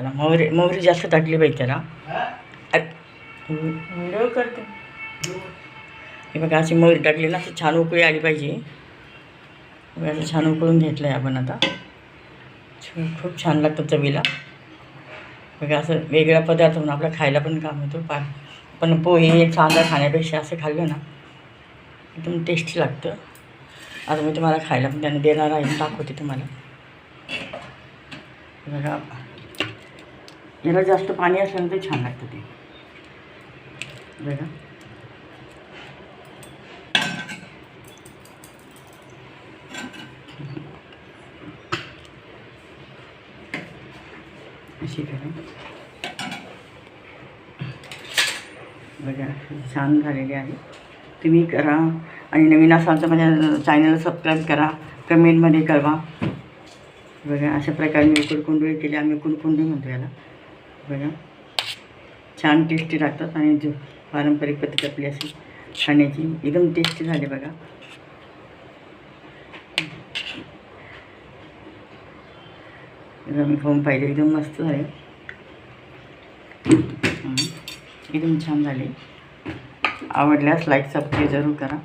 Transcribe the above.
त्याला मोहरी मोहरी जास्त टाकली पाहिजे त्याला. व्हिडिओ करते. हे बघा अशी मोहरी टाकली ना असं छान उकळी आली पाहिजे. असं छान उकळून घेतलं आहे आपण आता. खूप छान लागतं चवीला. बघा असं वेगळा पदार्थ म्हणून आपला खायला पण काम येतो. पा पण पोहे चांदा खाण्यापेक्षा असं खाल्लं ना एकदम टेस्टी लागतं. आता मी तुम्हाला खायला पण त्याने देणार आहे दाखवते तुम्हाला. बघा. ज्याला जास्त पाणी असल्यानं ते छान लागतं ते. बघा. अशी करा. बघा छान झालेली आहे. तुम्ही करा आणि नवीन असाल तर माझ्या चॅनलला सबस्क्राईब करा. कमेंटमध्ये कळवा. बघा अशा प्रकारे मी उकडकुंडळी केली. आम्ही उकडकुंडळी म्हणतो याला. बघा. छान टेस्टी लागतात आणि जो पारंपरिक पद्धत आपली अशी खाण्याची एकदम टेस्टी झाली बघा. एकदम खाऊन पाहिजे एकदम मस्त झाले. एकदम छान झाले. आवडल्यास लाईक सबस्क्राईब जरूर करा.